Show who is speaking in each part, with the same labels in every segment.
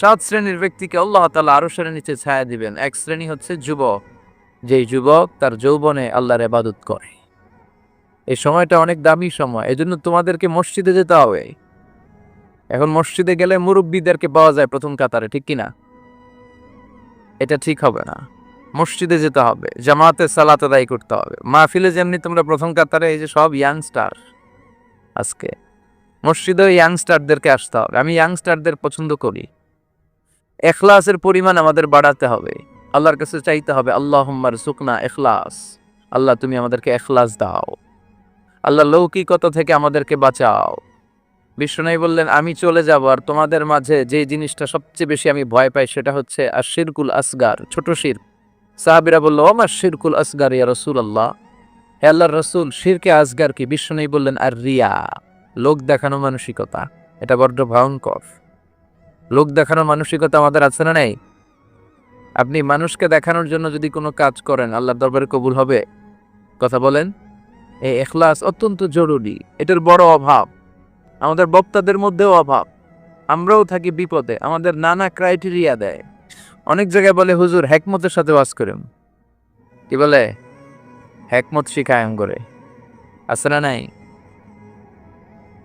Speaker 1: সাত শ্রেণির ব্যক্তিকে আল্লাহ তালা আরও শ্রেণির নিচে ছায়া দিবেন। এক শ্রেণি হচ্ছে যুবক। যেই যুবক তার যৌবনে আল্লাহর এবাদত করে। এই সময়টা অনেক দামি সময়। এজন্য তোমাদেরকে মসজিদে যেতে হবে। এখন মসজিদে গেলে মুরব্বীদেরকে পাওয়া যায় প্রথম কাতারে, ঠিক কিনা? এটা ঠিক হবে না। মসজিদে যেতে হবে। জামাতে সালাত আদায় করতে হবে। মাহফিলে যেমনি তোমরা প্রথম কাতারে, এই যে সব ইয়াংস্টার আজকে। মসজিদে ইয়াংস্টারদেরকে আসতে হবে। আমি ইয়াংস্টারদের পছন্দ করি। এখলাসের পরিমাণ আমাদের বাড়াতে হবে। আল্লাহর কাছে চাইতে হবে আল্লাহ সুকনা এখলাস। আল্লাহ, তুমি আমাদেরকে এখলাস দাও। আল্লাহ, লৌকিকতা থেকে আমাদেরকে বাঁচাও। বিশ্বনাই বললেন, আমি চলে যাব আর তোমাদের মাঝে যে জিনিসটা সবচেয়ে বেশি আমি ভয় পাই সেটা হচ্ছে আর শিরকুল আসগার, ছোট শির। সাহাবিরা বলল আমার শিরকুল আসগার, ইয়া রসুল আল্লাহ হে আল্লাহর রসুল, শিরকে আসগার কি? বিশ্বনাই বললেন, আর রিয়া, লোক দেখানো মানসিকতা। এটা বড্ড ভয়ঙ্কর। লোক দেখানো মানসিকতা আমাদের আছে না নেই? আপনি মানুষকে দেখানোর জন্য যদি কোনো কাজ করেন, আল্লাহর দরবারে কবুল হবে? কথা বলেন। এই এখলাস অত্যন্ত জরুরি। এটার বড় অভাব। আমাদের বক্তাদের মধ্যেও অভাব। আমরাও থাকি বিপদে। আমাদের নানা ক্রাইটেরিয়া দেয়। অনেক জায়গায় বলে, হুজুর হ্যাকমতের সাথে বাস করেন। কি বলে? হ্যাকমত শিখায়ম করে আছে না নাই?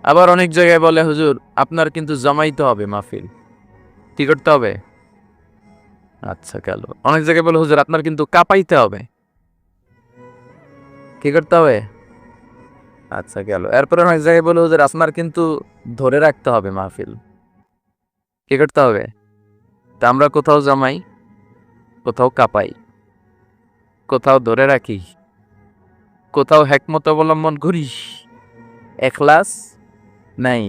Speaker 1: আবার অনেক জায়গায় বলে, হুজুর, আপনার কিন্তু জমাইতে হবে মাহফিল। কি করতে হবে? আচ্ছা গেল। অনেক জায়গায় বলে, হুজুর, আপনার কিন্তু কাঁপাইতে হবে। কি করতে হবে? আচ্ছা গেল। এরপরে অনেক জায়গায় বলে, হুজুর, আপনার কিন্তু ধরে রাখতে হবে মাহফিল। কি করতে হবে? তা আমরা কোথাও জামাই, কোথাও কাঁপাই, কোথাও ধরে রাখি, কোথাও হ্যাকমত অবলম্বন করি। এখলাস নাই।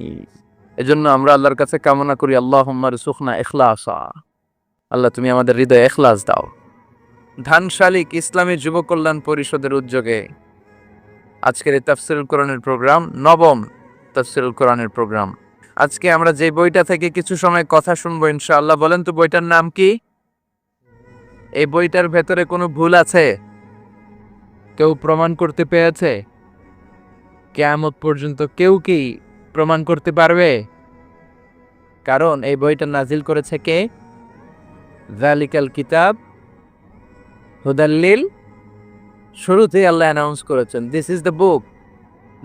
Speaker 1: এজন্য আমরা আল্লাহর কাছে কামনা করি আল্লাহ হুম্মার সুখনা এখলাসা আল্লাহ, তুমি আমাদের হৃদয়ে এখলাস দাও। ধান শালিক ইসলামী যুব কল্যাণ পরিষদের উদ্যোগে আজকের এই তাফসিরুল কোরআনের প্রোগ্রাম, নবম তাফসিরুল কোরআনের প্রোগ্রাম। আজকে আমরা যে বইটা থেকে কিছু সময় কথা শুনব ইনশাআল্লাহ, বলেন তো বইটার নাম কি? এই বইটার ভেতরে কোনো ভুল আছে? কেউ প্রমাণ করতে পেরেছে? কেয়ামত পর্যন্ত কেউ কি প্রমাণ করতে পারবে? কারণ এই বইটা নাজিল করেছে কে? জালিকাল কিতাব। হুদাল্লিল। শুরুতে আল্লাহ অ্যানাউন্স করেছেন this is the book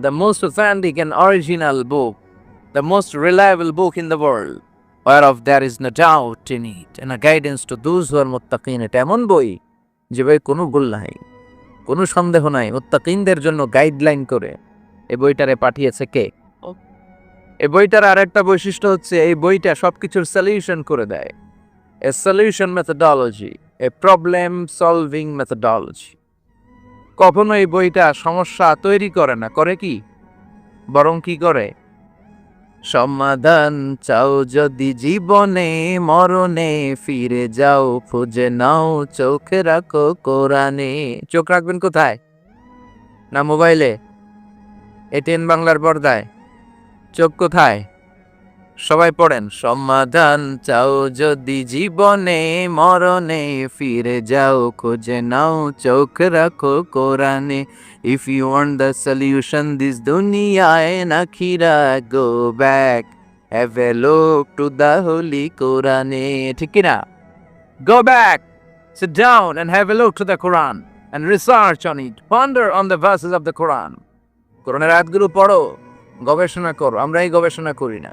Speaker 1: the most authentic and original book the most reliable book in the world whereof there is no doubt in it and a guidance to those are মুত্তাকিন এটা এমন বই যে বই কোনো ভুল নাই, কোনো সন্দেহ নাই। মুত্তাকিনদের জন্য গাইডলাইন করে এই বইটারে পাঠিয়েছে কে? এই বইটার আর একটা বৈশিষ্ট্য হচ্ছে এই বইটা সবকিছুর সলিউশন করে দেয়। A solution methodology a problem solving methodology কখনো এই বইটা সমস্যা তৈরি করে না, করে কি? বরং কি করে? সমাধান চাও যদি জীবনে, মরণে ফিরে যাও, খুঁজে নাও, চোখে রাখো কোরআনে। চোখ রাখবেন কোথায়? না মোবাইলে? এটিএন বাংলার পর্দায়? চোখ কোথায়? সবাই পড়েন, সমাধান চাও যদি জীবনে, মরণে ফিরে যাও, খুঁজে নাও, চোখ রাখো কোরআনে। If you want the solution this দুনিয়ায় নাখিরা go back have a look to the holy কোরআনে। ঠিক কিনা? Go back sit down and have a look to the Quran and research on it. Ponder on the verses of the Quran কোরআনের আয়াতগুলো পড়ো। গবেষণা করো আমরা এই গবেষণা করি না।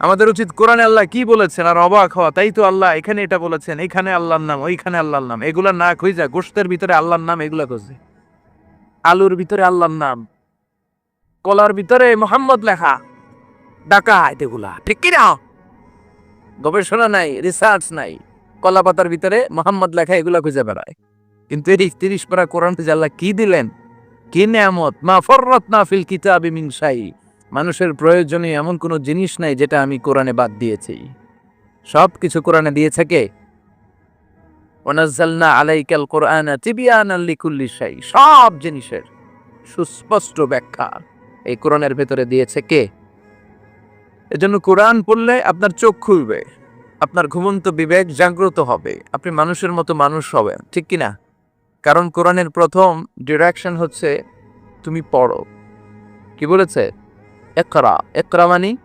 Speaker 1: আমাদের উচিত কোরআনে আল্লাহ কি বলেছেন আর অবাক হওয়া, তাই তো আল্লাহ এখানে এটা বলেছেন, এখানে আল্লাহর নাম, ওইখানে আল্লাহর নাম, এগুলা না খুঁজা গোষ্ঠের ভিতরে আল্লাহর নাম এগুলা খুঁজে আলুর ভিতরে আল্লাহর নাম, কলার ভিতরে মোহাম্মদ লেখা ডাকাত এগুলা, ঠিক কি না গবেষণা নাই রিসার্চ নাই, কলা পাতার ভিতরে মোহাম্মদ লেখা এগুলা খুঁজে বেড়ায়। কিন্তু এই তিরিশ পারা কোরআন আল্লাহ কি দিলেন? কি নেয়ামত? মা ফররত না ফিল কিতাবি শাই। মানুষের প্রয়োজনীয় এমন কোনো জিনিস নাই যেটা আমি কোরআনে বাদ দিয়েছি। সব কিছু কোরআনে দিয়েছে কে? ওনাজ্জালনা আলাইকাল কোরআন লিকুল্লি শাই। সব জিনিসের সুস্পষ্ট ব্যাখ্যা এই কোরআনের ভেতরে দিয়েছে কে? এজন্য কোরআন পড়লে আপনার চোখ খুলবে, আপনার ঘুমন্ত বিবেক জাগ্রত হবে, আপনি মানুষের মতো মানুষ হবেন, ঠিক কি না কারণ কোরআনের প্রথম ডিরেকশন হচ্ছে, তুমি পড়ো। কি বলেছে? একরা একরা মানে?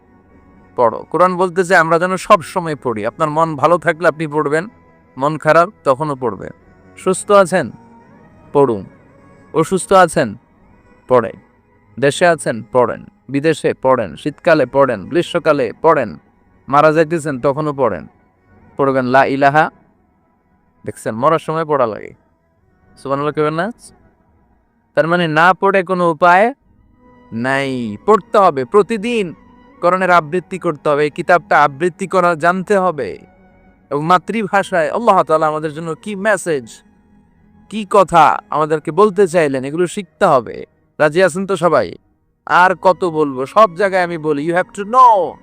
Speaker 1: পড়ো। কোরআন বলতে যে আমরা যেন সব সময় পড়ি। আপনার মন ভালো থাকলে আপনি পড়বেন, মন খারাপ তখনও পড়বেন। সুস্থ আছেন? পড়ুন। অসুস্থ আছেন? পড়েন। দেশে আছেন? পড়েন। বিদেশে পড়েন। শীতকালে পড়েন, গ্রীষ্মকালে পড়েন। মারা যাইতেছেন তখনও পড়েন। পড়বেন লা ইলাহা। দেখছেন, মরার সময় পড়া লাগে। কেবেন না? তার মানে না পড়ে কোনো উপায় নাই। পড়তে হবে প্রতিদিন। করণের আবৃত্তি করতে হবে কিতাবটা আবৃত্তি করা জানতে হবে। এবং মাতৃভাষায় আল্লাহ তাআলা আমাদের জন্য কি মেসেজ কি কথা আমাদেরকে বলতে চাইলেন, এগুলো শিখতে হবে। রাজি আছেন তো সবাই? আর কত বলব? সব জায়গায় আমি বলি you have to know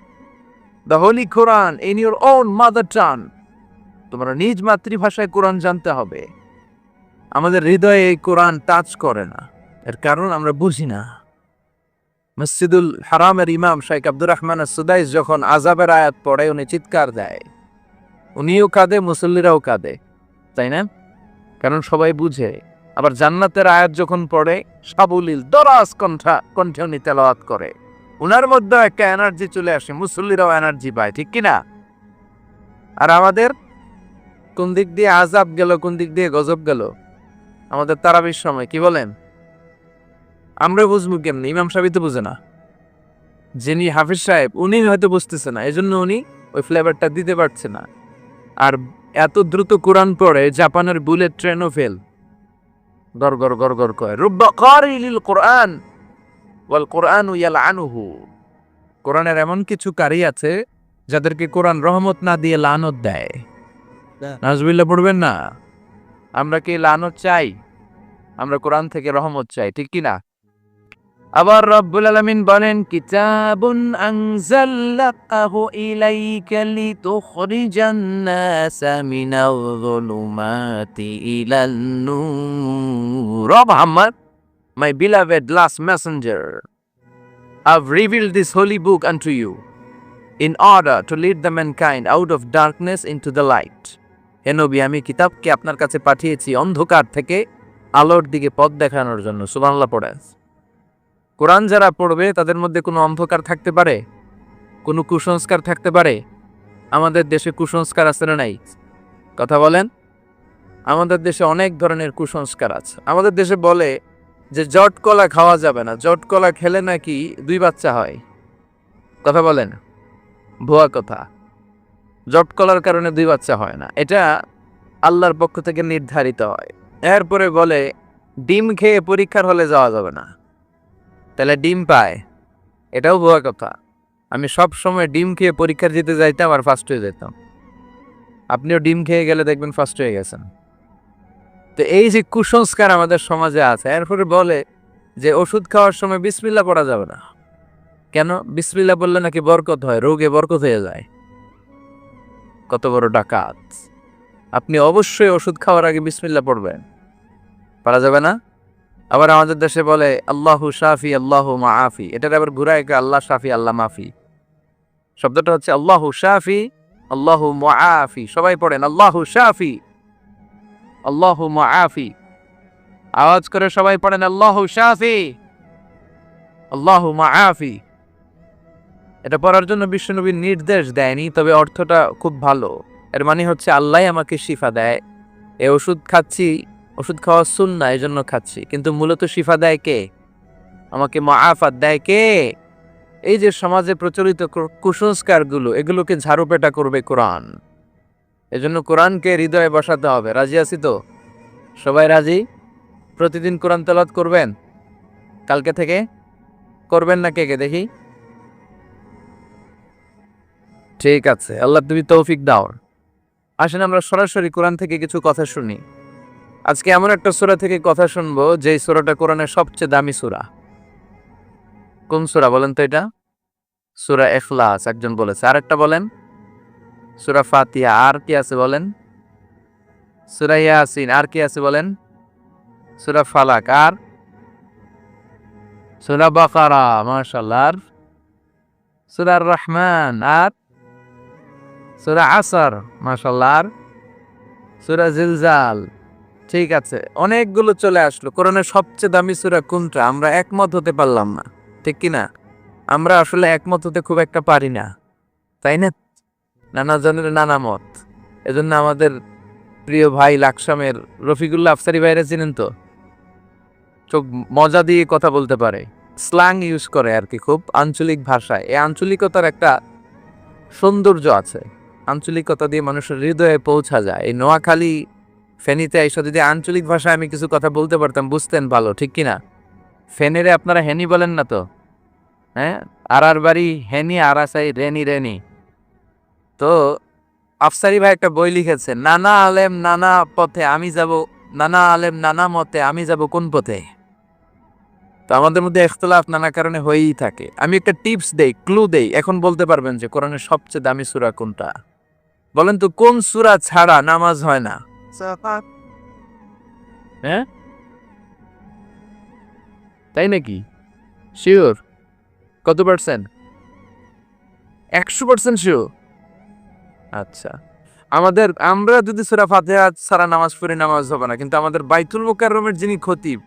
Speaker 1: the holy Quran in your own mother tongue তোমরা নিজ মাতৃভাষায় কোরআন জানতে হবে। আমাদের হৃদয়ে এই কোরআন টাচ করে না। এর কারণ আমরা বুঝি না। মসজিদুল হারামের ইমাম শেখ আব্দুর রহমান সুদাইস যখন আজাবের আয়াত পড়ে, উনি চিৎকার দেয়। উনিও কাঁদে, মুসল্লিরাও কাঁদে, তাই না? কারণ সবাই বুঝে। আবার জান্নাতের আয়াত যখন পড়ে, সাবুলিল, দরাজ কণ্ঠা, কণ্ঠে উনি তেলাওয়াত করে। উনার মধ্যে একটা এনার্জি চলে আসে, মুসল্লিরাও এনার্জি পায়, ঠিক কিনা? আর আমাদের কোন দিক দিয়ে আজাব গেল, কোন দিক দিয়ে গজব গেল? আমাদের তারাবির সময়, কি বলেন? আমরা বুঝব কেমনি? ইমাম সাহেব তো বুঝে না। যিনি হাফিজ সাহেব উনি হয়তো বুঝতেছে না। এজন্য উনি ওই ফ্লেভারটা দিতে পারছে না। আর এত দ্রুত কোরআন পড়ে জাপানের বুলেট ট্রেনও ফেল গর গর গর গর কয় রুব্বা কারিলিল কোরআন ওয়াল কোরআন ইয়াল আনুহু কোরআনের এমন কিছু কারি আছে যাদেরকে কোরআন রহমত না দিয়ে লানত দেয়। নাজবিল্লা পড়বেন না। আমরা কি লানত চাই? আমরা কোরআন থেকে রহমত চাই ঠিক কি না? আবার রব্বুল আলমিন বলেন, কিতাবুন আংজাল্লাহু ইলাইকালি তো হরি জান্নাসামিনাউলুমাতি ইলান্নু রব আমার my beloved last messenger have reveal this holy book and you in order to lead the out of darkness in the light হে আমি কিতাবকে আপনার কাছে পাঠিয়েছি অন্ধকার থেকে আলোর দিকে পথ দেখানোর জন্য। সুবানলা পড়ে কোরআন যারা পড়বে, তাদের মধ্যে কোনো অন্ধকার থাকতে পারে? কোনো কুসংস্কার থাকতে পারে? আমাদের দেশে কুসংস্কার আছে না নাই? কথা বলেন। আমাদের দেশে অনেক ধরনের কুসংস্কার আছে। আমাদের দেশে বলে যে, জট কলা খাওয়া যাবে না। জট কলা খেলে নাকি দুই বাচ্চা হয়? কথা বলেন। ভুয়া কথা। জট কলার কারণে দুই বাচ্চা হয় না। এটা আল্লাহর পক্ষ থেকে নির্ধারিত হয়। এরপরে বলে, ডিম খেয়ে পরীক্ষার হলে যাওয়া যাবে না। তাহলে ডিম পায়। এটাও ভুয়া কথা। আমি সব সময় ডিম খেয়ে পরীক্ষার দিতে যাইতাম আর ফার্স্ট হয়ে যেতাম। আপনিও ডিম খেয়ে গেলে দেখবেন ফার্স্ট হয়ে গেছেন। তো এই যে কুসংস্কার আমাদের সমাজে আছে, এরপরে বলে যে ওষুধ খাওয়ার সময় বিসমিল্লা পড়া যাবে না। কেন? বিসমিল্লা বললে নাকি বরকত হয়, রোগে বরকত হয়ে যায়। কত বড় ডাকাত। আপনি অবশ্যই ওষুধ খাওয়ার আগে বিসমিল্লা পড়বেন। পারা যাবে না? আবার আমাদের দেশে বলে, আল্লাহু শাফি, আল্লাহু মাফি এটার আবার ঘুরায় আল্লাহ শাফি, আল্লাহ মাফি। শব্দটা হচ্ছে, আল্লাহু শাফি, আল্লাহু মাফি সবাই পড়েন, আল্লাহু শাফি, আল্লাহু মাফি আওয়াজ করে সবাই পড়েন, আল্লাহু শাফি, আল্লাহু মাফি এটা পড়ার জন্য বিশ্বনবীর নির্দেশ দেয়নি, তবে অর্থটা খুব ভালো। এর মানে হচ্ছে, আল্লাহ আমাকে শিফা দেয়। এ ওষুধ খাচ্ছি ওষুধ খাওয়া সুন্না এই জন্য খাচ্ছি। কিন্তু মূলত শিফা দেয় কে? আমাকে মাআফাত দেয় কে? এই যে সমাজে প্রচলিত কুসংস্কারগুলো, এগুলোকে ঝাড়ুপেটা করবে কোরআন। এজন্য কোরআনকে হৃদয়ে বসাতে হবে। রাজি আছি তো? সবাই রাজি? প্রতিদিন কোরআন তেলাওয়াত করবেন? কালকে থেকে? করবেন না কে কে? দেখি। ঠিক আছে, আল্লাহ তুমি তৌফিক দাও। আসেন আমরা সরাসরি কোরআন থেকে কিছু কথা শুনি। আজকে এমন একটা সূরা থেকে কথা শুনব যে সূরাটা কোরআনের সবচেয়ে দামি সূরা। কোন সূরা বলেন তো এটা? সূরা ইখলাস, একজন বলেছে। আর একটা বলেন। সূরা ফাতিয়া আর কি আছে বলেন? সূরা ইয়াসিন, আর কি আছে বলেন? সূরা ফালাক, আর? সূরা বাকারা, মাশাআল্লাহ, আর? সূরা রহমান, আর? সূরা আসার, মাশাআল্লাহ, আর? সূরা জিলজাল ঠিক আছে, অনেকগুলো চলে আসলো। কোরআনের সবচেয়ে দামি সূরা কোনটা? আমরা একমত হতে পারলাম না। ঠিক কি না আমরা আসলে একমত হতে খুব একটা পারি না। তাই না? নানা জনের নানা মত। এজন্য আমাদের প্রিয় ভাই লাকসামের রফিকুল্লাহ আফসারি ভাইরা চিনেন তো? চোখ মজা দিয়ে কথা বলতে পারে। স্ল্যাং ইউজ করে আর কি খুব আঞ্চলিক ভাষায়। এই আঞ্চলিকতার একটা সৌন্দর্য আছে। আঞ্চলিকতা দিয়ে মানুষের হৃদয়ে পৌঁছা যায়। এই নোয়াখালী ফেনীতে এসে যদি আঞ্চলিক ভাষায় আমি কিছু কথা বলতে পারতাম, বুঝতেন ভালো, ঠিক কি না ফেনেরে আপনারা হেনি বলেন না তো? হ্যাঁ? আর আর বাড়ি হেনি আর আসাই রেনি রেনি। তো আফসারি ভাই একটা বই লিখেছে, নানা আলেম, নানা পথে আমি যাব, নানা আলেম, নানা মতে আমি যাব, কোন পথে? তো আমাদের মধ্যে ইখতলাফ নানা কারণে হয়েই থাকে। আমি একটা টিপস দেই, ক্লু দেই, এখন বলতে পারবেন যে কোরআনের সবচেয়ে দামি সূরা কোনটা? বলেন তো, কোন সূরা ছাড়া নামাজ হয় না? হ্যাঁ তাই নাকি? শিওর কত পার্সেন্ট একশো পার্সেন্ট শিওর আচ্ছা। আমাদের, আমরা যদি সুরা ফাতেহা, সারা নামাজ পড়ি, নামাজ হবে না। কিন্তু আমাদের বাইতুল মোকাররমের যিনি খতিব,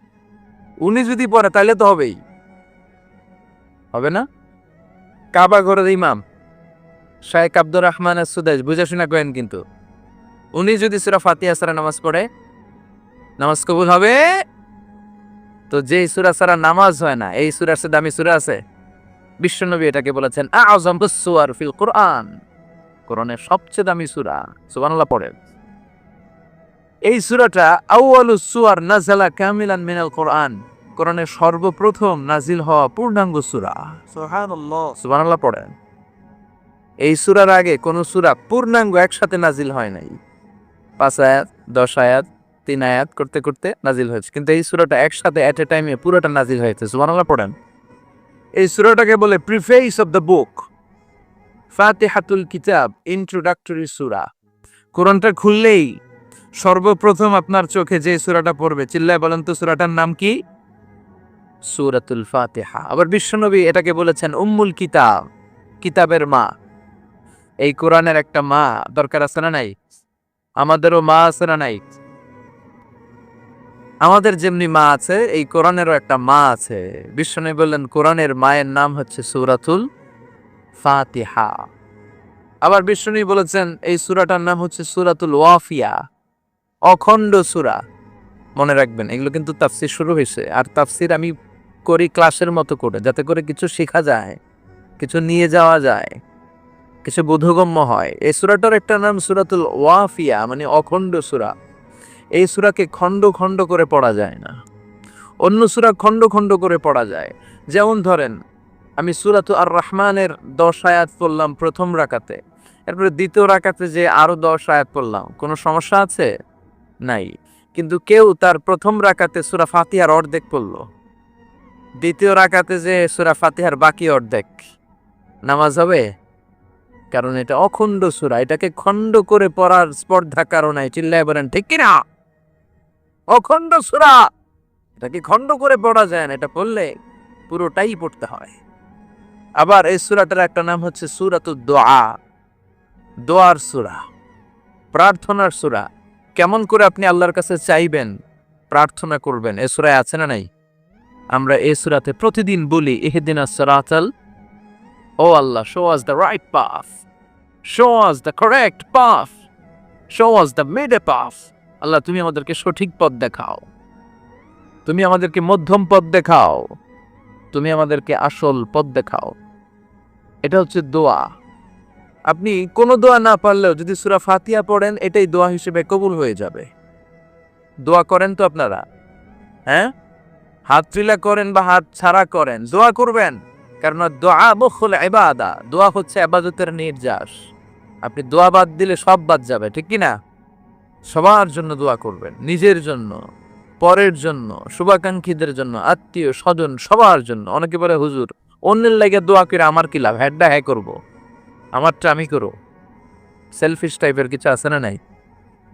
Speaker 1: উনি যদি পড়ে তাহলে তো হবেই। হবে না? কাবা ঘরের ইমাম, শায়েক আব্দুর রহমান সুদেশ বুঝে শুনে কেন কিন্তু। উনি যদি সুরা ফাতিহা সারা নামাজ পড়ে নামাজ কবুল হবে? তো যে সুরা সারা নামাজ হয় না এই সুরার সে দামি সুরা আছে? বিশ্বনবী এটাকে বলেছেন আজম সুয়ার ফিল কোরআন। কোরআনের সবচেয়ে দামি সুরা সুবহানাল্লাহ পড়েন। এই সুরাটা আউয়ালু সুয়ার নাজালা কামিলান মিনাল কোরআন। কোরআনের সর্বপ্রথম নাজিল হওয়া পূর্ণাঙ্গ সুরা। সুবহানাল্লাহ। পড়েন। এই সুরার আগে কোন সুরা পূর্ণাঙ্গ একসাথে নাজিল হয় নাই। পাঁচ আয়াত, দশ আয়াত, তিন আয়াত করতে করতে নাজিল হয়েছে। কিন্তু এই সুরাটা একসাথে অ্যাট এ টাইমে পুরোটা নাজিল হয়েছে। সুবহানাল্লাহ, পড়েন। এই সুরাটাকে বলে প্রিফেস অফ দ্য বুক ফাতিহাতুল কিতাব ইন্ট্রোডাক্টরি সুরা। কোরআনটা খুললেই সর্বপ্রথম আপনার চোখে যে সুরাটা পড়বে, চিল্লায় বলেন তো সুরাটার নাম কি? সুরাতুল ফাতেহা। আবার বিশ্বনবী এটাকে বলেছেন উম্মুল কিতাব, কিতাবের মা। এই কোরআনের একটা মা, দরকার আছে না নাই? আমাদেরও মা আছে না নাই? আমাদের যেমনি মা আছে, এই কোরআনেরও একটা মা আছে। বিশ্বনবী বললেন, কোরআনের মায়ের নাম হচ্ছে সুরাতুল ফাতিহা। আবার বিষ্ণু বলেছেন, এই সুরাটার নাম হচ্ছে সুরাতুল ওয়াফিয়া। অখণ্ড সুরা। মনে রাখবেন, এগুলো কিন্তু তাফসির শুরু হয়েছে। আর তাফসির আমি করি ক্লাসের মতো করে, যাতে করে কিছু শেখা যায়, কিছু নিয়ে যাওয়া যায়। কিছু বোধগম্য হয়। এই সুরাটার একটা নাম সুরাতুল ওয়াফিয়া মানে অখণ্ড সুরা। এই সুরাকে খণ্ড খণ্ড করে পড়া যায় না। অন্য সুরা খণ্ড খণ্ড করে পড়া যায়। যেমন ধরেন, আমি সুরাত আর রহমানের দশ আয়াত পড়লাম প্রথম রাকাতে। এরপরে দ্বিতীয় রাকাতে যে আরও দশ আয়াত পড়লাম। কোনো সমস্যা আছে? নাই। কিন্তু কেউ তার প্রথম রাকাতে সুরা ফাতিহার অর্ধেক পড়ল। দ্বিতীয় রাকাতে যে সুরা ফাতিহার বাকি অর্ধেক। নামাজ হবে? কারণ এটা অখণ্ড সুরা, এটাকে খণ্ড করে পড়ার স্পর্ধা কারণে চিল্লায় বলেন, ঠিক কিনা? অখণ্ড সুরা! এটাকে খণ্ড করে পড়া যায় না, এটা পড়লে পুরোটাই পড়তে হয়। আবার এই সুরাটার একটা নাম হচ্ছে সুরাতু দোয়া। দোয়ার সুরা, প্রার্থনার সুরা। কেমন করে আপনি আল্লাহর কাছে চাইবেন, প্রার্থনা করবেন, এ সুরায় আছে না নাই? আমরা এ সুরাতে প্রতিদিন বলি এহেদিন সরাতাল ও Allah show us the right path show us the correct path show us the middle path Allah, তুমি আমাদেরকে সঠিক পথ দেখাও। তুমি আমাদেরকে মধ্যম পথ দেখাও। তুমি আমাদেরকে আসল পথ দেখাও। এটা হচ্ছে দোয়া। আপনি কোনো দোয়া না পারলেও যদি সুরা ফাতিয়া পড়েন, এটাই দোয়া হিসেবে কবুল হয়ে যাবে। দোয়া করেন তো আপনারা। হ্যাঁ? হাত ফিলা করেন বা হাত ছাড়া করেন, দোয়া করবেন। কারণ দোয়া মুখল এবাদা দোয়া হচ্ছে আবাদতের নির্যাস। আপনি দোয়া বাদ দিলে সব বাদ যাবে, ঠিক কি না? সবার জন্য দোয়া করবেন, নিজের জন্য, পরের জন্য, শুভাকাঙ্ক্ষীদের জন্য, আত্মীয় স্বজন, সবার জন্য। অনেকে বলে, হুজুর, অন্যের লাগে দোয়া করে আমার কি লাভ? হ্যাডটা হ্যাঁ করব? আমারটা আমি করো সেলফিশ টাইপের কিছু আছে না নাই?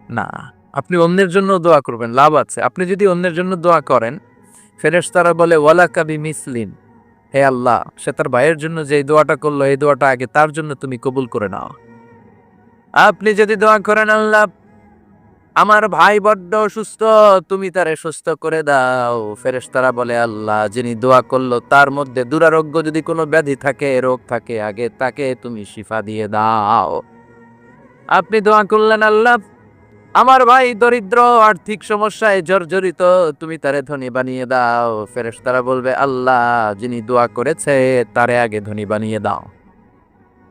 Speaker 1: না। আপনি অন্যের জন্য দোয়া করবেন, লাভ আছে। আপনি যদি অন্যের জন্য দোয়া করেন ফেরেশ তারা বলে ওয়ালা কাবি মিসলিন হে আল্লাহ, সে তার ভাইয়ের জন্য যে দোয়াটা করল, এই দোয়াটা আগে তার জন্য তুমি কবুল করে নাও। আপনি যদি দোয়া করেন, আল্লাহ, আমার ভাই বড্ড অসুস্থ, তুমি তারে সুস্থ করে দাও। ফেরেশতারা বলে, আল্লাহ, যিনি দোয়া করল, তার মধ্যে দুরারোগ্য যদি কোনো ব্যাধি থাকে রোগ থাকে, আগে তাকে তুমি শিফা দিয়ে দাও। আপনি দোয়া করলেন, আল্লাহ আমার ভাই দরিদ্র, আর্থিক সমস্যায় জর্জরিত, তুমি তারে ধনী বানিয়ে দাও। ফেরেশতারা বলবে, আল্লাহ, যিনি দোয়া করেছে, তারে আগে ধনী বানিয়ে দাও।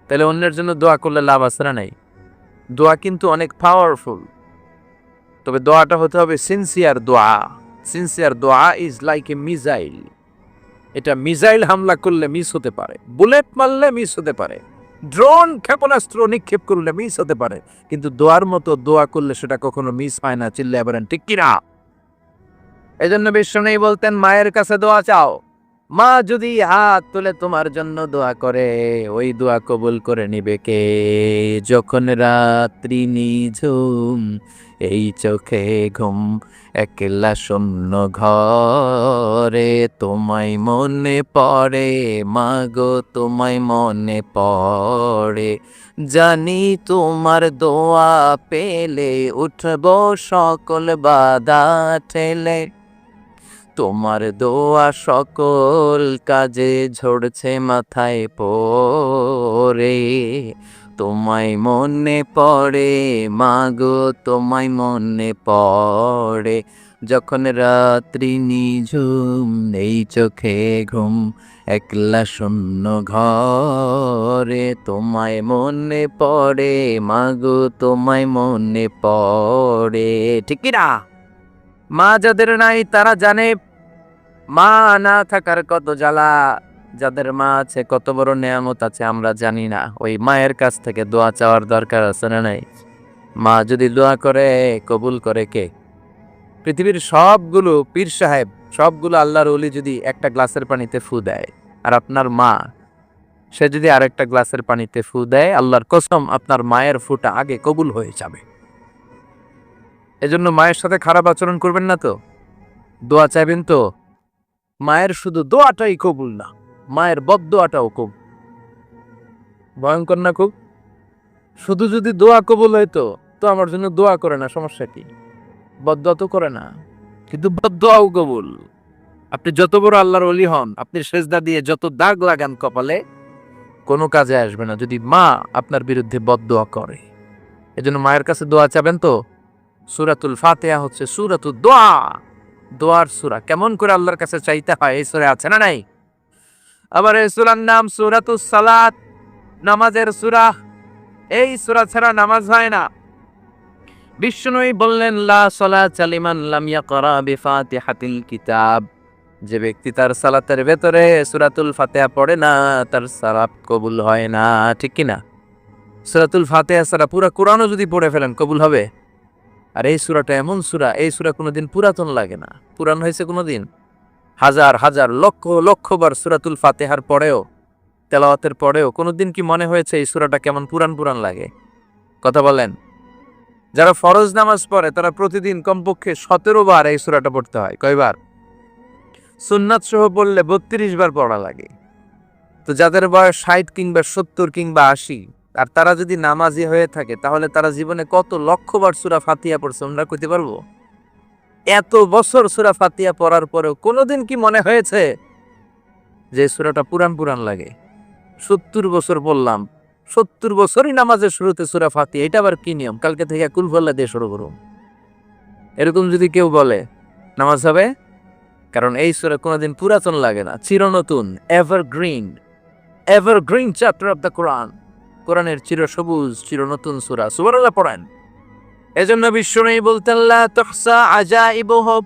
Speaker 1: তাহলে অন্যের জন্য দোয়া করলে লাভ আছে না নাই? দোয়া কিন্তু অনেক পাওয়ারফুল তবে দোয়াটা হতে হবে সিনসিয়ার দোয়া। সিনসিয়ার দোয়া ইজ লাইক এ মিসাইল এটা মিসাইল হামলা করলে মিস হতে পারে। বুলেট মারলে মিস হতে পারে। ড্রোন ক্ষেপণাস্ত্র নিক্ষেপ করলে মিস হতে পারে। কিন্তু দোয়ার মতো দোয়া করলে সেটা কখনো মিস হয় না চিল্লে বলেন, ঠিক কিনা? এই জন্য বিশ্ব নেই বলতেন, মায়ের কাছে দোয়া চাও। মা যদি হাত তুলে তোমার জন্য দোয়া করে, ওই দোয়া কবুল করে নিবে কে? যখন রাত্রি নিঝুম এই চোখে ঘুম, একলা শূন্য ঘরে তোমায় মনে পড়ে। মাগো, তোমায় মনে পড়ে। জানি তোমার দোয়া পেলে উঠব সকল বাধা ঠেলে। তোমার দোয়া সকল কাজে ঝরছে মাথায় পরে তোমায় মনে পড়ে মাগো তোমায় মনে পড়ে। যখন রাত্রি নিঝুম নেই চোখে ঘুম, একলা শূন্য ঘরে। তোমায় মনে পড়ে মাগো তোমায় মনে পড়ে। ঠিক না? মা যাদের নাই, তারা জানে মা না থাকার কত জ্বালা, যাদের মা আছে কত বড় নেয়ামত আছে, আমরা জানি না। ওই মায়ের কাছ থেকে দোয়া চাওয়ার দরকার আছে না নাই? মা যদি দোয়া করে, কবুল করে কে? পৃথিবীর সবগুলো পীর সাহেব, সবগুলো আল্লাহর ওলি যদি একটা গ্লাসের পানিতে ফু দেয়, আর আপনার মা, সে যদি আরেকটা গ্লাসের পানিতে ফু দেয়, আল্লাহর কসম, আপনার মায়ের ফুটা আগে কবুল হয়ে যাবে। এজন্য মায়ের সাথে খারাপ আচরণ করবেন না তো। দোয়া চাইবেন তো? মায়ের শুধু দোয়াটাই কবুল না, মায়ের বদোয়াটাও কবুল। ভয়ঙ্কর না খুব? শুধু যদি দোয়া কবুল হইতো তো আমার জন্য দোয়া করে না, সমস্যা কি? বদোয়া তো করে না, কিন্তু বদোয়াও কবুল। আপনি যত বড় আল্লাহর অলি হন, আপনি সেজদা দিয়ে যত দাগ লাগান কপালে, কোনো কাজে আসবে না যদি মা আপনার বিরুদ্ধে বদোয়া করে। এজন্য মায়ের কাছে দোয়া চাবেন তো? সুরাতুল ফাতেহা হচ্ছে সুরাতুল দোয়া। দোয়ার সুরা। কেমন করে আল্লাহর কাছে চাইতে হয়, এই সুরে আছে না নাই? আবার এই সুরার নাম সুরাতুস সালাত, নামাজের সুরা। এই সুরা ছাড়া নামাজ হয় না। বিষ্ণুই বললেন, লা সলাত লিমান লাম ইয়াকরা বিফাতিহাতিল কিতাব। যে ব্যক্তি তার সালাতের ভেতরে সুরাতুল ফাতিহা পড়ে না, তার সালাত কবুল হয় না। ঠিক কি না? সুরাতুল ফাতিহা ছাড়া পুরো কোরআনও যদি পড়ে ফেলেন, কবুল হবে? আর এই সুরাটা এমন সুরা, এই সুরা কোনোদিন পুরাতন লাগে না। পুরান হয়েছে কোনোদিন? হাজার হাজার, লক্ষ লক্ষবার সুরাতুল ফাতেহার পরেও, তেলাওয়াতের পরেও কোনোদিন কি মনে হয়েছে এই সুরাটা কেমন পুরান পুরান লাগে? কথা বলেন। যারা ফরজ নামাজ পড়ে, তারা প্রতিদিন কমপক্ষে সতেরো বার এই সুরাটা পড়তে হয়। কয়বার? সুন্নাত সহ পড়লে বত্রিশ বার পড়া লাগে। তো যাদের বয়স ষাট কিংবা সত্তর কিংবা আশি আর তারা যদি নামাজি হয়ে থাকে, তাহলে তারা জীবনে কত লক্ষবার সুরা ফাতিয়া পড়ছে, আমরা কইতে পারব? এত বছর সুরা ফাতিয়া পড়ার পরেও কোনোদিন কি মনে হয়েছে যে সুরাটা পুরান পুরান লাগে? সত্তর বছর বললাম সত্তর বছরই নামাজের শুরুতে সুরা ফাতিয়া এটা আবার কি নিয়ম? কালকে থেকে কুলফল্লা দিয়ে শুরু করুন। এরকম যদি কেউ বলে, নামাজ হবে? কারণ এই সুরা কোনোদিন পুরাতন লাগে না, চিরনতুন evergreen chapter of the Quran কোরআনের চির সবুজ, চির নতুন সুরা। সুবরাল্লাহ পড়েন। এজন্য বিশ্বনবী বলতেন, লা তুহসা আজাইবুহু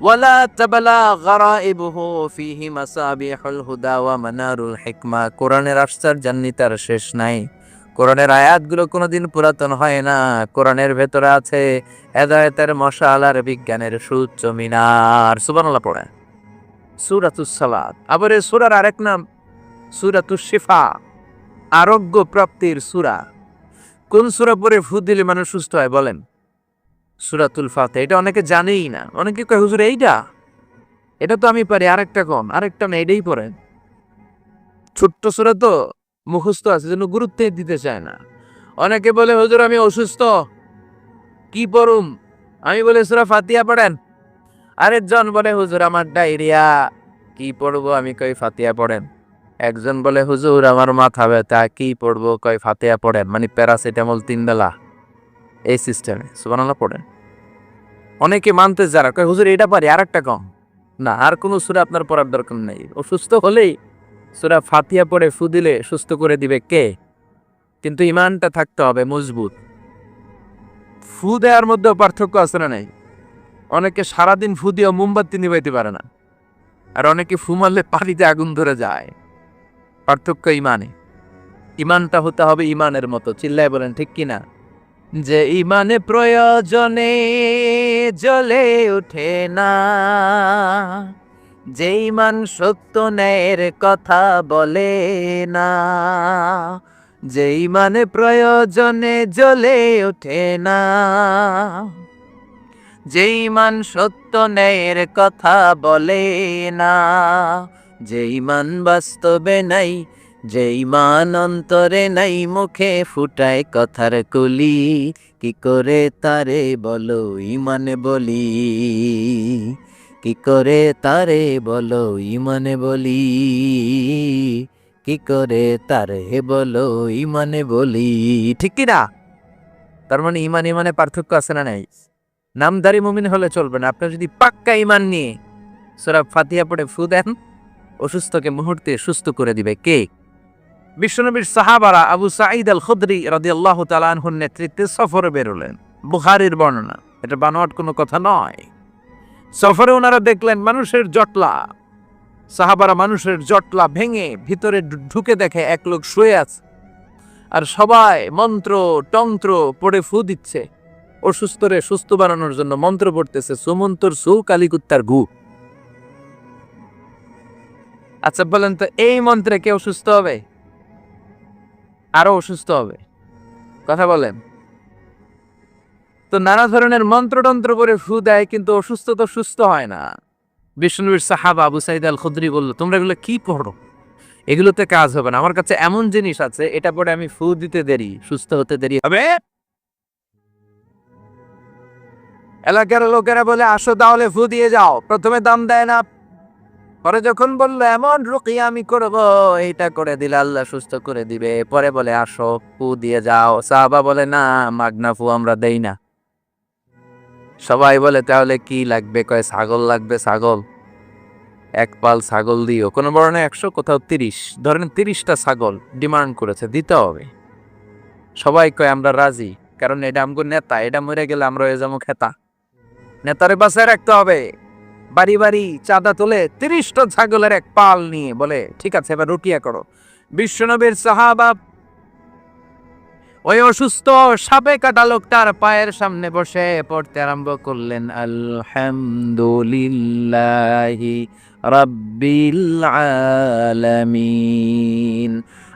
Speaker 1: ওয়ালা তাবলা গারাইবুহু ফিহি মাসাবিহুল হুদা ওয়া মানারুল হিকমা। কোরআনের আশ্চর্য জান্নিতার শেষ নাই। কোরআনের আয়াতগুলো কোনোদিন পুরাতন হয় না। কোরআনের ভেতরে আছে হেদায়েতের মশাল আর বিজ্ঞানের সুউচ্চ মিনার। সুবহানাল্লাহ পড়েন। সূরাতুস সালাত। আবার এই সূরার আরেক নাম, সূরাতুশ শিফা। আরোগ্য প্রাপ্তির সুরা। কোন সুরা পরে ফু দিলে মানুষ সুস্থ হয় বলেন? সুরাতুল ফাতে এটা অনেকে জানেই না। অনেকে কয়, হুজুর, এইটা? এটা তো আমি পারি, আরেকটা কম, আরেকটা না এটাই পড়েন। ছোট্ট সুরা তো মুখস্থ আছে জন্য গুরুত্ব দিতে চায় না। অনেকে বলে, হুজুর, আমি অসুস্থ। কি পড়ুম? আমি বলে, সুরা ফাতিয়া পড়েন। আরেকজন বলে, হুজুর, আমার ডায়রিয়া। কি পড়ব? আমি কই ফাতিয়া পড়েন। একজন বলে, হুজুর, আমার মাথা ব্যথা, কি পড়ব? কই ফাতিয়া পড়েন মানে প্যারাসিটামল তিন বেলা এই সিস্টেমে, সুবহানাল্লাহ পড়েন। অনেকে মানতে যারা, কয়, হুজুর, এটা পারি আর একটা কম। না, আর কোনো সুরা আপনার পড়ার দরকার নেই। অসুস্থ হলেই সুরা ফাতিয়া পড়ে, ফু দিলে সুস্থ করে দিবে কে? কিন্তু ইমানটা থাকতে হবে মজবুত। ফু দেওয়ার মধ্যেও পার্থক্য আছে না নাই? অনেকে সারাদিন ফু দিয়ে মোমবাতি নিবাইতে পারে না। আর অনেকে ফু মারলে পানিতে আগুন ধরে যায়। পার্থক্য ইমানে। ইমানটা হতে হবে ইমানের মতো। চিল্লায় বলেন, ঠিক কিনা? যে ইমানে প্রয়োজনে জ্বলে ওঠে না। যে ইমান সত্য ন্যায়ের কথা বলে না। যে ইমানে প্রয়োজনে জ্বলে ওঠে না। যে ইমান সত্য ন্যায়ের কথা বলে না। যে ইমান বাস্তবে নাই যে ইমান অন্তরে নাই, মুখে ফুটায় কথার কলি। কি করে তারে বলো ইমানে বলি? কি করে তারে বলো ইমানে বলি? কি করে তারে বলো ইমানে বলি? ঠিক কি না? তার মানে ইমান ইমানে পার্থক্য আছে না নাই? নামদারি মুমিন হলে চলবে না। আপনার যদি পাক্কা ইমান নিয়ে সোরা ফাতিয়া পড়ে ফু দেন অসুস্থকে মুহূর্তে সুস্থ করে দিবে কে? বিশ্বনবীর সাহাবারা আবু সাঈদ আল খুদরি তাআলা আনহুর নেতৃত্বে সফরে বেরোলেন। বুখারীর বর্ণনা, এটা বানোয়াট কোনো কথা নয়। সফরে ওনারা দেখলেন মানুষের জটলা। সাহাবারা মানুষের জটলা ভেঙে ভিতরে ঢুকে দেখে এক লোক শুয়ে আছে। আর সবাই মন্ত্র, টন্ত্র পড়ে ফু দিচ্ছে। অসুস্থরে সুস্থ বানানোর জন্য মন্ত্র পড়তেছে সুমন্তর সু কালিকুত্তার গু। আচ্ছা বলেন তো, এই মন্ত্রে কেউ সুস্থ হবে? আরও অসুস্থ হবে? কথা বলেন। তো নানা ধরনের মন্ত্রতন্ত্র করে ফু দেয়, কিন্তু অসুস্থ তো সুস্থ হয় না। বিষ্ণুবীর সাহাবা আবু সাইদ আল খুদ্রি বলল, তোমরা এগুলো কি পড়ো? এগুলোতে কাজ হবে না। আমার কাছে এমন জিনিস আছে, এটা পরে আমি ফু দিতে দেরি, সুস্থ হতে দেরি হবে। এলাকার লোকেরা বলে, আসো তাহলে ফু দিয়ে যাও। প্রথমে দাম দেয় না পরে যখন বলল, এমন রুকিয়া আমি করব, এইটা করে দিলে আল্লাহ সুস্থ করে দিবে। পরে বলে, আসো, ফু দিয়ে যাও। সাহাবা বলে, না, মাগনা ফু আমরা দেই না। সবাই বলে, তাহলে কি লাগবে? কয়, ছাগল লাগবে, ছাগল। এক পাল ছাগল দিও। কোনো বর্ণে একশো, কোথাও তিরিশ। ধরেন তিরিশটা ছাগল ডিমান্ড করেছে, দিতে হবে। সবাই কয়, আমরা রাজি। কারণ এটা আমগো নেতা, এটা মরে গেলে আমরা হয়ে খেতা। নেতারে বাসায় রাখতে হবে। বাড়ি বাড়ি চাঁদা তোলে তিরিশটা ছাগলের এক পাল নিয়ে বলে, ঠিক আছে, এবার রুটিয়া করো। বিশ্বনবীর সাহাবা ওই অসুস্থ সাপে কাটা লোকটার পায়ের সামনে বসে পড়তে আরম্ভ করলেন, আলহামদুলিল্লাহি রাব্বিল আলামিন।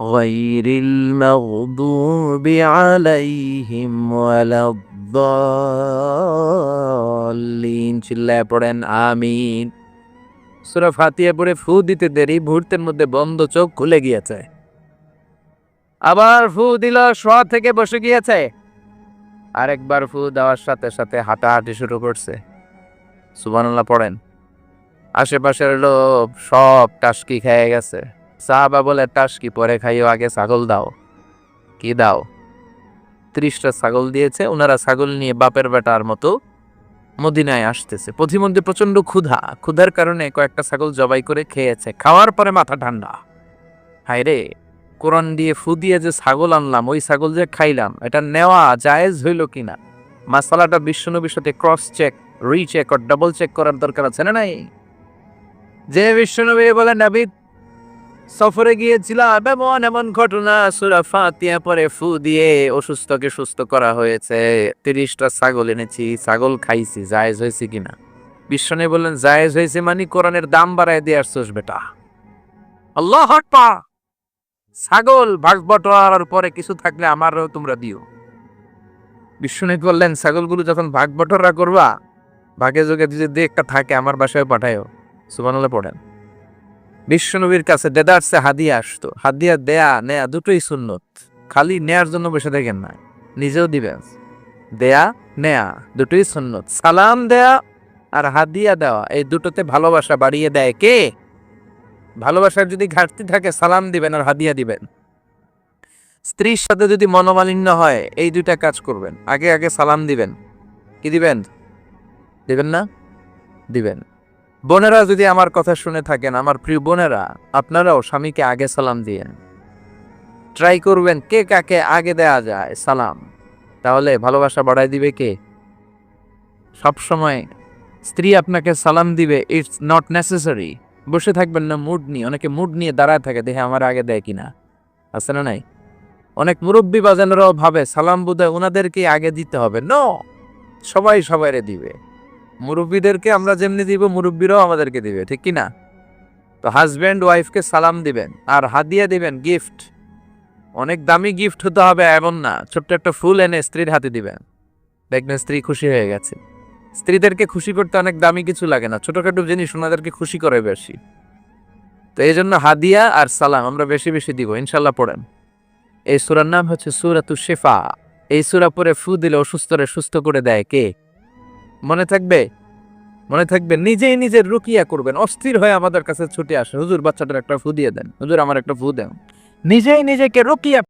Speaker 1: غير المغضوب عليهم ولا الضالين চিল্লায় পড়েন আমিন সূরা ফাতিহা পড়ে ফু দিতে দেরি মুহূর্তের মধ্যে বন্ধ চোখ খুলে গিয়েছে আবার ফু দিল শোয়া থেকে বসে গিয়েছে আরেকবার ফু দেওয়ার সাথে সাথে হাঁটাহাঁটি শুরু করছে সুবহানাল্লাহ পড়েন আশেপাশের লোক সব টাসকি খেয়ে গেছে সাহাবা বলে টাসকি পরে খাইও? আগে ছাগল দাও। কি দাও? ত্রিশটা ছাগল দিয়েছে ওনারা ছাগল নিয়ে বাপের বেটার মতো মদিনায় আসতেছে। পথিমধ্যে প্রচণ্ড ক্ষুধা। ক্ষুধার কারণে কয়েকটা ছাগল জবাই করে খেয়েছে। খাওয়ার পরে মাথা ঠান্ডা। হায় রে কোরআন দিয়ে ফু দিয়ে যে ছাগল আনলাম, ওই ছাগল যে খাইলাম, এটা নেওয়া জায়েজ হইল কিনা? মাসালাটা বিশ্বনবীর সাথে ক্রস চেক রিচেক আর ডাবল চেক করার দরকার আছে না নাই? যে বিশ্বনবী বলে, নাবিদ সফরে গিয়েছিলাম, এমন এমন ঘটনা। সুরা ফাতিয়া পরে ফু দিয়ে অসুস্থকে সুস্থ করা হয়েছে। তিরিশটা ছাগল এনেছি, ছাগল খাইছি, জায়েজ হয়েছে কিনা? বিশ্বনে বললেন, জায়েজ হয়েছে মানে কোরআনের দাম বাড়ায় দিয়ে আসছোস বেটা। আল্লাহ আকবার! ছাগল ভাগ বটোয়ারার পরে কিছু থাকলে আমারও তোমরা দিও। বিশ্বনাথ বললেন, ছাগলগুলো যখন ভাগ বটোয়ারা করবা ভাগে যোগে যদি একটা থাকে, আমার বাসায় পাঠায়ও। সুবানাল্লাহ পড়েন। বিশ্বনবীর কাছে দেদারসে হাদিয়া আসতো। হাদিয়া দেয়া, নেয়া দুটোই সুন্নত। খালি নেয়ার জন্য বসে থাকেন না। নিজেও দিবেন। দেয়া, নেয়া দুটোই সুন্নত। সালাম দেয়া আর হাদিয়া দেওয়া, এই দুটোতে ভালোবাসা বাড়িয়ে দেয় কে? ভালোবাসার যদি ঘাটতি থাকে, সালাম দিবেন আর হাদিয়া দিবেন। স্ত্রীর সাথে যদি মনোমালিন্য হয়, এই দুইটা কাজ করবেন। আগে আগে সালাম দিবেন। কি দিবেন? দিবেন না? দিবেন। বোনেরা যদি আমার কথা শুনে থাকেন, আমার প্রিয় বোনেরা, আপনারাও স্বামীকে আগে সালাম দিয়েন ট্রাই করবেন কে কাকে আগে দেয়া যায়, সালাম। তাহলে ভালোবাসা বাড়ায় দিবে কে? সব সময় স্ত্রী আপনাকে সালাম দিবে ইটস নট নেসেসারি বসে থাকবেন না মুড নিয়ে, অনেকে মুড নিয়ে দাঁড়ায় থাকে, দেখে আমার আগে দেয় কিনা। আছে না নাই? অনেক মুরব্বী বাজানেরাও ভাবে, সালাম বোধহয় ওনাদেরকে আগে দিতে হবে। ন সবাই সবাইরে দিবে। মুরব্বীদেরকে আমরা যেমনি দিব, মুরব্বীরাও আমাদেরকে দিবে, ঠিক কি না? তো হাজব্যান্ড ওয়াইফকে সালাম দিবেন, আর হাদিয়া দিবেন গিফট অনেক দামি গিফট হতে হবে, এমন না, ছোট্ট একটা ফুল এনে স্ত্রীর হাতে দিবেন। দেখবেন স্ত্রী খুশি হয়ে গেছে। স্ত্রীদেরকে খুশি করতে অনেক দামি কিছু লাগে না, ছোটখাটো জিনিস ওনাদেরকে খুশি করে বেশি। তো এই জন্য হাদিয়া আর সালাম আমরা বেশি বেশি দিব ইনশাল্লাহ পড়েন। এই সুরার নাম হচ্ছে সুরাতু শেফা। এই সুরা পরে ফু দিলে অসুস্থরে সুস্থ করে দেয় কে? মনে থাকবে? মনে থাকবে। নিজেই নিজের রুকিয়া করবেন। অস্থির হয়ে আমাদের কাছে ছুটে আসে হুজুর, বাচ্চাটার একটা ফু দিয়ে দেন। হুজুর, আমার একটা ফু দেন। নিজেই নিজেকে রুকিয়া